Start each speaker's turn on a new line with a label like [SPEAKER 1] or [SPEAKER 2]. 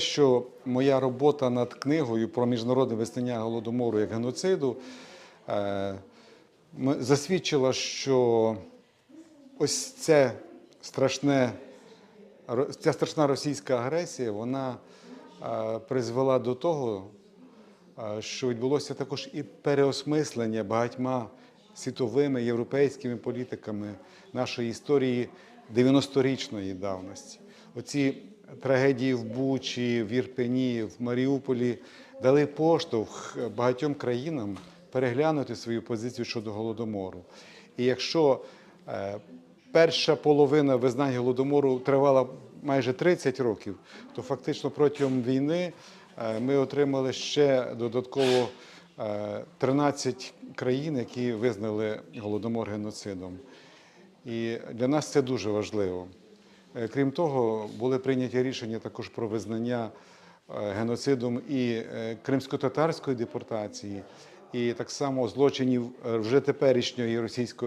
[SPEAKER 1] Що моя робота над книгою про міжнародне визнання голодомору як геноциду е, засвідчила, що ось це страшне, ця страшна російська агресія, вона е, призвела до того, е, що відбулося також і переосмислення багатьма світовими європейськими політиками нашої історії 90-річної давності. Оці трагедії в Бучі, в Ірпені, в Маріуполі дали поштовх багатьом країнам переглянути свою позицію щодо голодомору. І якщо е, перша половина визнань голодомору тривала майже 30 років, то фактично протягом війни е, ми отримали ще додатково е, 13 країн, які визнали голодомор геноцидом. І для нас це дуже важливо. Е, Крім того, були прийняті рішення також про визнання е, геноцидом і е, кримсько-татарської депортації, і так само злочинів вже теперішньої російської